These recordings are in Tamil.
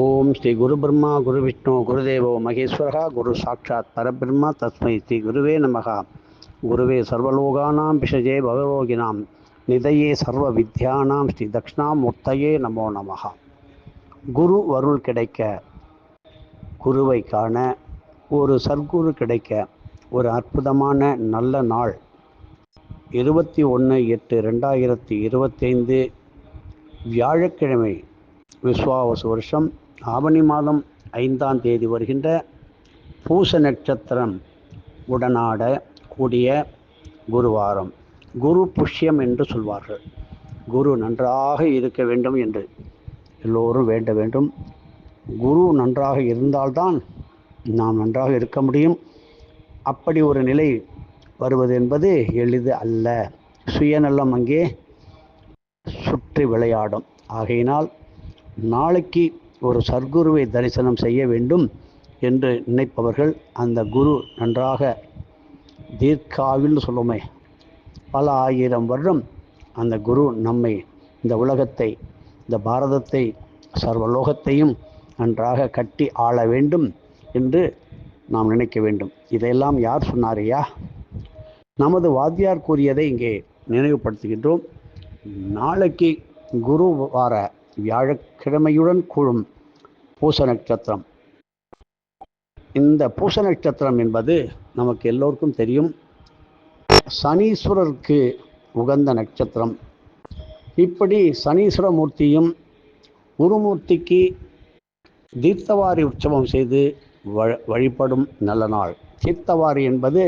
ஓம் ஸ்ரீ குரு பிரம்மா குரு விஷ்ணு குருதேவோ மகேஸ்வரா குரு சாட்சாத் பரபிரம்மா தஸ்மை ஸ்ரீ குருவே நமகா குருவே சர்வலோகானாம் பிஷஜே பவரோகினாம். நிதையே சர்வ வித்யானாம் ஸ்ரீ தக்ஷணாமூர்த்தையே நமோ நமகா குரு வருள் கிடைக்க குருவை காண ஒரு சர்க்குரு கிடைக்க ஒரு அற்புதமான நல்ல நாள். இருபத்தி ஒன்று எட்டு ரெண்டாயிரத்தி இருபத்தைந்து வியாழக்கிழமை விஸ்வாவசு வருஷம். ஆவணி மாதம் ஐந்தாம் தேதி வருகின்ற பூச நட்சத்திரம் உடனாட கூடிய குருவாரம். குரு புஷ்யம் என்று சொல்வார்கள். குரு நன்றாக இருக்க வேண்டும் என்று எல்லோரும் வேண்ட வேண்டும். குரு நன்றாக இருந்தால்தான் நாம் நன்றாக இருக்க முடியும். அப்படி ஒரு நிலை வருவது என்பது எளிது அல்ல. சுயநலம் அங்கே சுற்றி விளையாடும். ஆகையினால் நாளைக்கு ஒரு சர்க்குருவை தரிசனம் செய்ய வேண்டும் என்று நினைப்பவர்கள் அந்த குரு நன்றாக தீர்க்காவில் சொல்லுமே பல ஆயிரம் வருடம் அந்த குரு நம்மை இந்த உலகத்தை இந்த பாரதத்தை சர்வலோகத்தையும் நன்றாக கட்டி ஆள வேண்டும் என்று நாம் நினைக்க வேண்டும். இதையெல்லாம் யார் சொன்னாரையா நமது வாத்தியார் கூறியதை இங்கே நினைவுபடுத்துகின்றோம். நாளைக்கு குரு வார வியாழக்கிழமையுடன் கூழும் பூச நட்சத்திரம். இந்த பூச நட்சத்திரம் என்பது நமக்கு எல்லோருக்கும் தெரியும். சனீஸ்வரருக்கு உகந்த நட்சத்திரம். இப்படி சனீஸ்வர மூர்த்தியும் குருமூர்த்திக்கு தீர்த்தவாரி உற்சவம் செய்து வழிபடும் நல்ல நாள். தீர்த்தவாரி என்பது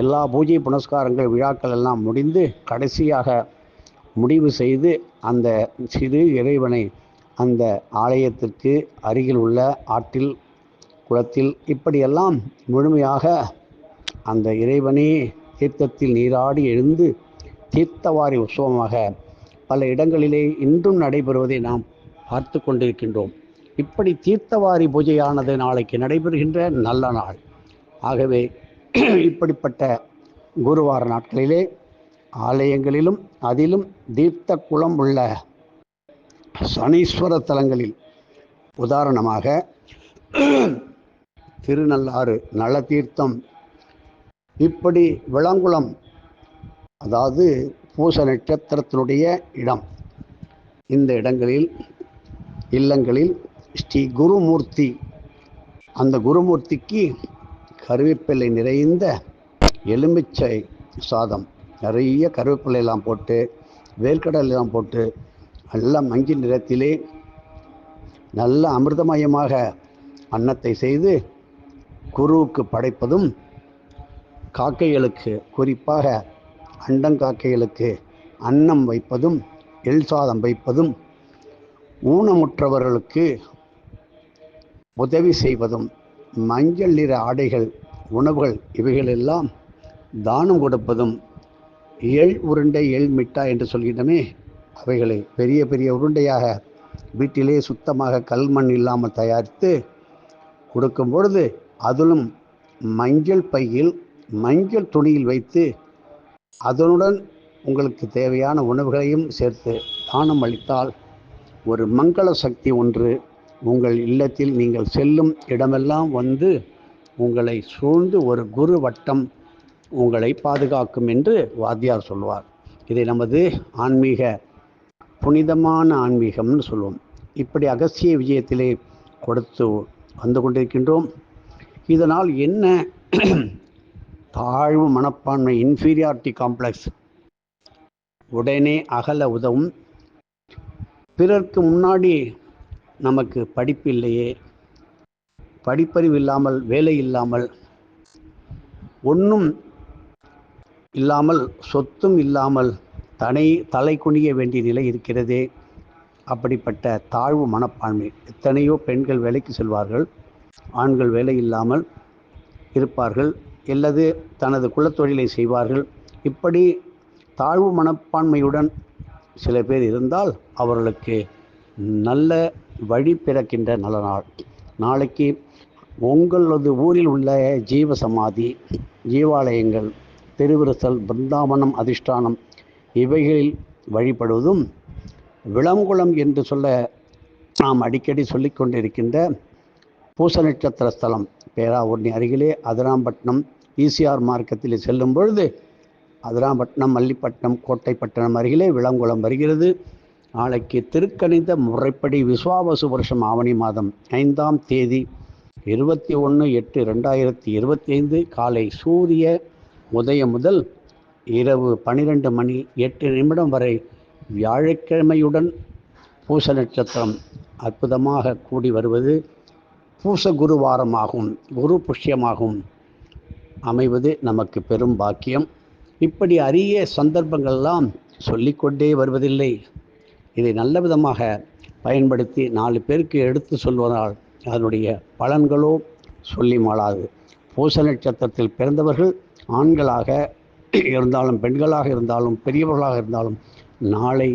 எல்லா பூஜை புனஸ்காரங்கள் விழாக்கள் எல்லாம் முடிந்து கடைசியாக முடிவு செய்து அந்த சிறு இறைவனை அந்த ஆலயத்திற்கு அருகில் உள்ள ஆற்றில் குளத்தில் இப்படியெல்லாம் முழுமையாக அந்த இறைவனே தீர்த்தத்தில் நீராடி எழுந்து தீர்த்தவாரி உற்சவமாக பல இடங்களிலே இன்றும் நடைபெறுவதை நாம் பார்த்து கொண்டிருக்கின்றோம். இப்படி தீர்த்தவாரி பூஜையானது நாளைக்கு நடைபெறுகின்ற நல்ல நாள். ஆகவே இப்படிப்பட்ட குருவார நாட்களிலே ஆலயங்களிலும் அதிலும் தீர்த்த குளம் உள்ள சனீஸ்வர தலங்களில். உதாரணமாக திருநள்ளாறு நலதீர்த்தம் இப்படி விளங்குளம் அதாவது பூச நட்சத்திரத்தினுடைய இடம். இந்த இடங்களில் இல்லங்களில் ஸ்ரீ குருமூர்த்தி. அந்த குருமூர்த்திக்கு கருவேப்பிலை நிறைந்த எலுமிச்சை சாதம். நிறைய கருவேப்பிலை எல்லாம் போட்டு வேர்க்கடலாம் போட்டு நல்லா மஞ்சள் நிறத்திலே நல்ல அமிர்தமயமாக அன்னத்தை செய்து குருவுக்கு படைப்பதும் காக்கைகளுக்கு குறிப்பாக அண்டங்காக்கைகளுக்கு அன்னம் வைப்பதும் எள் சாதம் வைப்பதும் ஊனமுற்றவர்களுக்கு உதவி செய்வதும் மஞ்சள் நிற ஆடைகள் உணவுகள் இவைகளெல்லாம் தானம் கொடுப்பதும் எள் உருண்டை எள் மிட்டா என்று சொல்கின்றமே. அவைகளை பெரிய பெரிய உருண்டையாக வீட்டிலே சுத்தமாக கல்மண் இல்லாமல் தயாரித்து கொடுக்கும் பொழுது அதிலும் மஞ்சள் பையில் மஞ்சள் துணியில் வைத்து அதனுடன் உங்களுக்கு தேவையான உணவுகளையும் சேர்த்து தானம் அளித்தால் ஒரு மங்கள சக்தி ஒன்று உங்கள் இல்லத்தில் நீங்கள் செல்லும் இடமெல்லாம் வந்து உங்களை சூழ்ந்து ஒரு குரு வட்டம் உங்களை பாதுகாக்கும் என்று வாத்தியார் சொல்வார். இதை நமது ஆன்மீக புனிதமான ஆன்மீகம்னு சொல்லுவோம் இப்படி அகசிய விஜயத்திலே கொடுத்து வந்து கொண்டிருக்கின்றோம். இதனால் என்ன? தாழ்வு மனப்பான்மை இன்ஃபீரியாரிட்டி காம்ப்ளெக்ஸ் உடனே அகல உதவும். பிறர்க்கு முன்னாடி நமக்கு படிப்பு இல்லையே. படிப்பறிவு இல்லாமல் வேலை இல்லாமல். ஒன்றும் இல்லாமல் சொத்தும் இல்லாமல் தனை தலை குனிய வேண்டிய நிலை இருக்கிறதே. அப்படிப்பட்ட தாழ்வு மனப்பான்மை. எத்தனையோ பெண்கள் வேலைக்கு செல்வார்கள். ஆண்கள் வேலை இல்லாமல் இருப்பார்கள். அல்லது தனது குலத்தொழிலை செய்வார்கள். இப்படி தாழ்வு மனப்பான்மையுடன் சில பேர் இருந்தால் அவர்களுக்கு நல்ல வழி பிறக்கின்ற நல்ல நாள். நாளைக்கு உங்களது ஊரில் உள்ள ஜீவ சமாதி ஜீவாலயங்கள் திருவிரசல் பிருந்தாவனம் அதிஷ்டானம் இவைகளில் வழிபடுவதும் விளங்குளம் என்று சொல்ல நாம் அடிக்கடி சொல்லி கொண்டிருக்கின்ற பூச நட்சத்திர ஸ்தலம் பேராவூர்ணி அருகிலே அதிராம்பட்டினம் ஈசிஆர் மார்க்கத்தில் செல்லும் பொழுது அதிராம்பட்டினம் மல்லிப்பட்டினம் கோட்டைப்பட்டினம் அருகிலே விளங்குளம் வருகிறது. நாளைக்கு திருக்கணித முறைப்படி விஸ்வாவசு வருஷம் ஆவணி மாதம் ஐந்தாம் தேதி இருபத்தி ஒன்று எட்டு ரெண்டாயிரத்தி இருபத்தி ஐந்து காலை சூரிய உதயம் முதல் இரவு பனிரெண்டு மணி எட்டு நிமிடம் வரை வியாழக்கிழமையுடன் பூச நட்சத்திரம் அற்புதமாக கூடி வருவது பூச குருவாரமாகும் குரு புஷ்யமாகும். அமைவது நமக்கு பெரும் பாக்கியம். இப்படி அரிய சந்தர்ப்பங்கள்லாம் சொல்லிக்கொண்டே வருவதில்லை. இதை நல்ல விதமாக பயன்படுத்தி நாலு பேருக்கு எடுத்து சொல்வதால் அதனுடைய பலன்களோ சொல்லி மாளாது. பூச நட்சத்திரத்தில் பிறந்தவர்கள் ஆண்களாக இருந்தாலும் பெண்களாக இருந்தாலும் பெரியவர்களாக இருந்தாலும் நாளை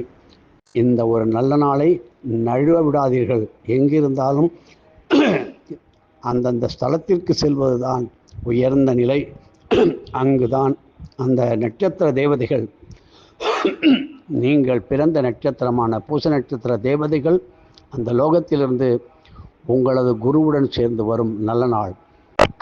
இந்த ஒரு நல்ல நாளை நழுவ விடாதீர்கள். எங்கிருந்தாலும் அந்தந்த ஸ்தலத்திற்கு செல்வதுதான் உயர்ந்த நிலை. அங்குதான் அந்த நட்சத்திர தேவதைகள் நீங்கள் பிறந்த நட்சத்திரமான பூச நட்சத்திர தேவதைகள் அந்த லோகத்திலிருந்து உங்களது குருவுடன் சேர்ந்து வரும் நல்ல நாள்.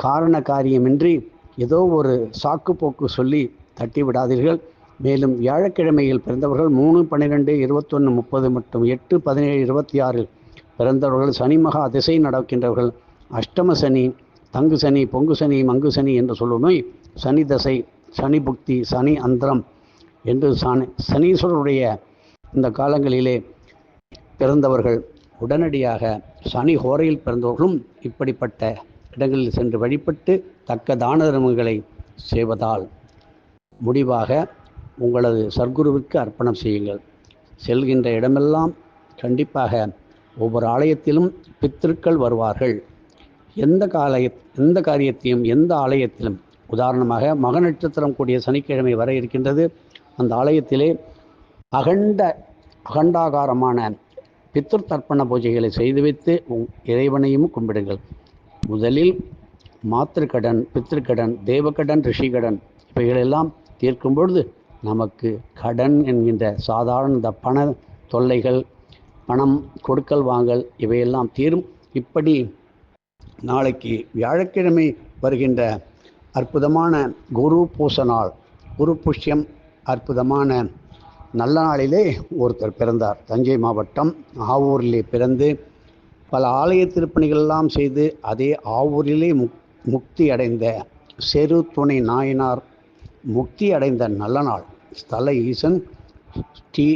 காரண காரியமின்றி ஏதோ ஒரு சாக்கு போக்கு சொல்லி தட்டி விடாதீர்கள். மேலும் வியாழக்கிழமையில் பிறந்தவர்கள் மூணு பன்னிரெண்டு இருபத்தொன்று முப்பது மற்றும் எட்டு பதினேழு இருபத்தி ஆறில் பிறந்தவர்கள் சனி மகா திசை நடக்கின்றவர்கள். அஷ்டம சனி தங்கு சனி பொங்கு சனி மங்கு சனி என்று சொல்லுமை சனி தசை சனி புக்தி சனி அந்தரம் என்று சனி சனீஸ்வரருடைய இந்த காலங்களிலே பிறந்தவர்கள் உடனடியாக சனி ஹோரையில் பிறந்தவர்களும் இப்படிப்பட்ட இடங்களில் சென்று வழிபட்டு தக்க தான தர்மங்களை செய்வதால் முடிவாக உங்களது சர்க்குருவிற்கு அர்ப்பணம் செய்யுங்கள். செல்கின்ற இடமெல்லாம் கண்டிப்பாக ஒவ்வொரு ஆலயத்திலும் பித்திருக்கள் வருவார்கள். எந்த காலய எந்த காரியத்தையும் எந்த ஆலயத்திலும் உதாரணமாக மக நட்சத்திரம் கூடிய சனிக்கிழமை வர இருக்கின்றது. அந்த ஆலயத்திலே அகண்ட அகண்டாகாரமான பித்திருத்தர்ப்பண தர்ப்பண பூஜைகளை செய்து வைத்து உங் இறைவனையும் கும்பிடுங்கள். முதலில் மாத்திருக்கடன் பித்திருக்கடன் தேவக்கடன் ரிஷிகடன் இவைகளெல்லாம் தீர்க்கும் பொழுது நமக்கு கடன் என்கின்ற சாதாரண இந்த பண தொல்லைகள் பணம் கொடுக்கல் வாங்கல் இவையெல்லாம் தீரும். இப்படி நாளைக்கு வியாழக்கிழமை வருகின்ற அற்புதமான குரு பூச நாள் குரு புஷ்யம் அற்புதமான நல்ல நாளிலே ஒருத்தர் பிறந்தார். தஞ்சை மாவட்டம் ஆவூரிலே பிறந்து பல ஆலய திருப்பணிகள் எல்லாம் செய்து அதே ஆவூரிலே முக் முக்தி அடைந்த செரு துணை நாயனார் முக்தி அடைந்த நல்ல நாள் ஸ்தல ஈசன் ஸ்ரீ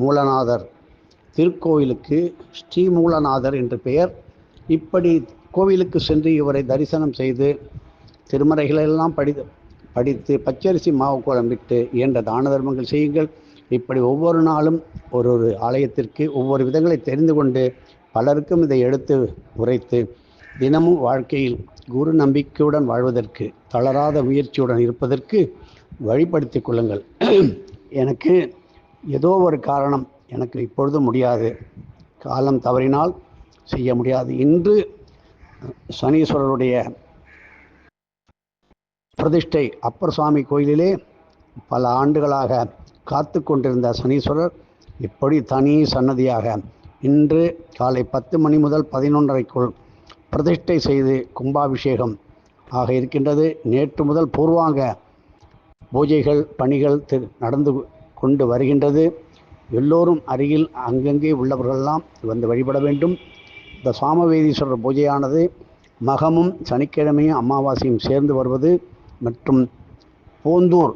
மூலநாதர். திருக்கோயிலுக்கு ஸ்ரீ மூலநாதர் என்று பெயர். இப்படி கோவிலுக்கு சென்று இவரை தரிசனம் செய்து திருமறைகளெல்லாம் படி படித்து பச்சரிசி மாவு குழம்பிட்டு இயன்ற தான தர்மங்கள் செய்யுங்கள். இப்படி ஒவ்வொரு நாளும் ஒரு ஒரு ஆலயத்திற்கு ஒவ்வொரு விதங்களை தெரிந்து கொண்டு பலருக்கும் இதை எடுத்து உரைத்து தினமும் வாழ்க்கையில் குரு நம்பிக்கையுடன் வாழ்வதற்கு தளராத முயற்சியுடன் இருப்பதற்கு வழிப்படுத்திக் கொள்ளுங்கள். எனக்கு ஏதோ ஒரு காரணம் எனக்கு இப்பொழுது முடியாது. காலம் தவறினால் செய்ய முடியாது. இன்று சனீஸ்வரருடைய பிரதிஷ்டை அப்பர் சுவாமி கோயிலிலே பல ஆண்டுகளாக காத்து கொண்டிருந்த சனீஸ்வரர் இப்படி தனி சன்னதியாக இன்று காலை பத்து மணி முதல் பதினொன்றரைக்குள் பிரதிஷ்டை செய்து கும்பாபிஷேகம் ஆக இருக்கின்றது. நேற்று முதல் பூர்வாங்க பூஜைகள் பணிகள் நடந்து கொண்டு வருகின்றது. எல்லோரும் அருகில் அங்கங்கே உள்ளவர்களெல்லாம் வந்து வழிபட வேண்டும். இந்த சாமவேதீஸ்வரர் பூஜையானது மகமும் சனிக்கிழமையும் அமாவாசையும் சேர்ந்து வருவது மற்றும் போந்தூர்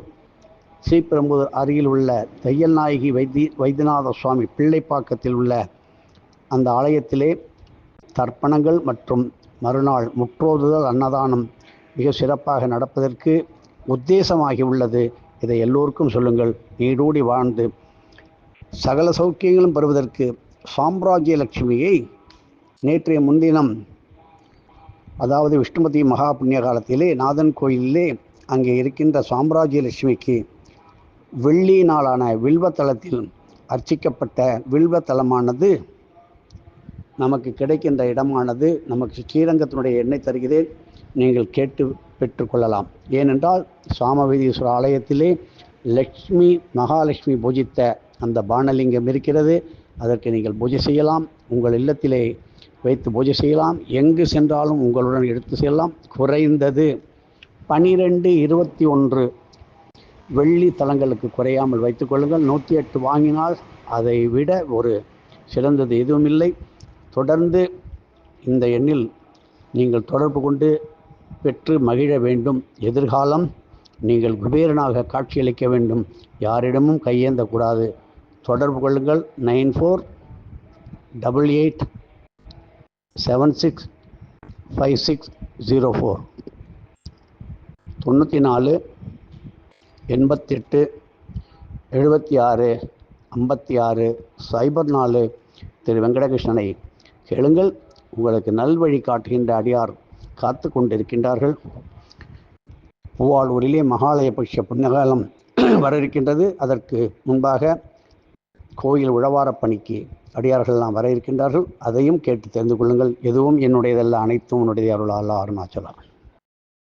ஸ்ரீபெரும்புதூர் அருகில் உள்ள தையல் நாயகி வைத்தி வைத்தியநாத சுவாமி பிள்ளைப்பாக்கத்தில் உள்ள அந்த ஆலயத்திலே தர்ப்பணங்கள் மற்றும் மறுநாள் முற்றோதுதல் அன்னதானம் மிக சிறப்பாக நடப்பதற்கு உத்தேசமாகி உள்ளது. இதை எல்லோருக்கும் சொல்லுங்கள். நீடூடி வாழ்ந்து சகல சௌக்கியங்களும் பெறுவதற்கு சாம்ராஜ்ய லட்சுமியை நேற்றைய முன்தினம் அதாவது விஷ்ணுமதி மகா புண்ணிய காலத்திலே நாதன் கோயிலிலே அங்கே இருக்கின்ற சாம்ராஜ்ய லட்சுமிக்கு வெள்ளி நாளான வில்வத்தலத்தில் அர்ச்சிக்கப்பட்ட வில்வத்தலமானது நமக்கு கிடைக்கின்ற இடமானது நமக்கு ஸ்ரீரங்கத்தினுடைய எண்ணெய் தருகிறேன் நீங்கள் கேட்டு பெற்றுக்கொள்ளலாம். ஏனென்றால் சாமவேதீஸ்வரர் ஆலயத்திலே லக்ஷ்மி மகாலட்சுமி பூஜித்த அந்த பானலிங்கம் இருக்கிறது. அதற்கு நீங்கள் பூஜை செய்யலாம். உங்கள் இல்லத்திலே வைத்து பூஜை செய்யலாம். எங்கு சென்றாலும் உங்களுடன் எடுத்து செல்லலாம். குறைந்தது பனிரெண்டு இருபத்தி ஒன்று வெள்ளி தலங்களுக்கு குறையாமல் வைத்துக்கொள்ளுங்கள் நூற்றி எட்டு வாங்கினால் அதை விட ஒரு சிறந்தது எதுவும் இல்லை தொடர்ந்து இந்த எண்ணில் நீங்கள் தொடர்பு கொண்டு பெற்று மகிழ வேண்டும். எதிர்காலம் நீங்கள் குபேரனாக காட்சியளிக்க வேண்டும். யாரிடமும் கையேந்தக்கூடாது. தொடர்பு கொள்ளுங்கள். Nine four double eight seven six five six zero four. தொண்ணூற்றி நாலு எண்பத்தெட்டு எழுபத்தி ஆறு ஐம்பத்தி ஆறு. சைபர் நாலு திரு வெங்கடகிருஷ்ணனை கேளுங்கள். உங்களுக்கு நல்வழி காட்டுகின்ற அடியார் காத்து கொண்டிருக்கின்றார்கள் பூவாளூரிலே மகாலய பட்ச புண்ணியகாலம் வர இருக்கின்றது அதற்கு முன்பாக கோயில் உழவாரப் பணிக்கு அடியார்கள்லாம் வர இருக்கின்றார்கள். அதையும் கேட்டு தெரிந்து கொள்ளுங்கள். எதுவும் என்னுடையதல்ல அனைத்தும் உன்னுடைய அருளால் அருணாச்சலம்